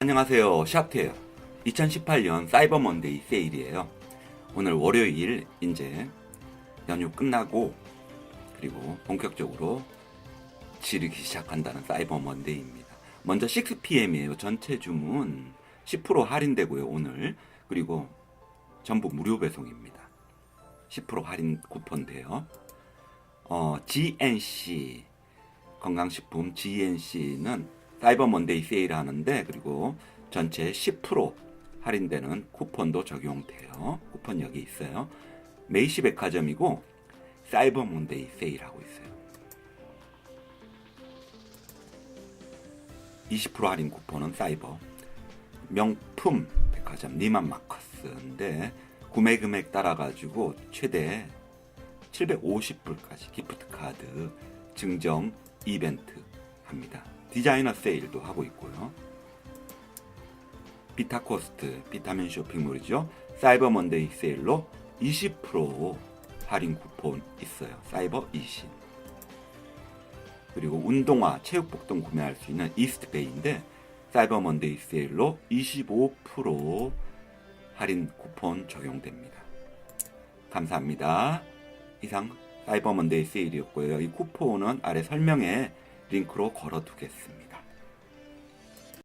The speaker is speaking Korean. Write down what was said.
안녕하세요. 샤프예요. 2018년 사이버 먼데이 세일이에요. 오늘 월요일 이제 연휴 끝나고 그리고 본격적으로 지르기 시작한다는 사이버 먼데이입니다. 먼저 6pm이에요. 전체 주문 10% 할인되고요. 오늘 그리고 전부 무료 배송입니다. 10% 할인 쿠폰 돼요. 어, GNC 건강식품 GNC는 사이버 먼데이 세일 하는데 그리고 전체 10% 할인되는 쿠폰도 적용돼요. 쿠폰 여기 있어요. 메이시 백화점이고 사이버 먼데이 세일하고 있어요. 20% 할인 쿠폰은 사이버 명품 백화점 니만 마커스인데 구매 금액 따라 가지고 최대 750불까지 기프트 카드 증정 이벤트 합니다. 디자이너 세일도 하고 있고요. 비타코스트 비타민 쇼핑몰이죠. 사이버 먼데이 세일로 20% 할인 쿠폰 있어요. 사이버 20. 그리고 운동화, 체육복 등 구매할 수 있는 이스트베이인데 사이버 먼데이 세일로 25% 할인 쿠폰 적용됩니다. 감사합니다. 이상 사이버 먼데이 세일이었고요. 이 쿠폰은 아래 설명에 링크로 걸어두겠습니다.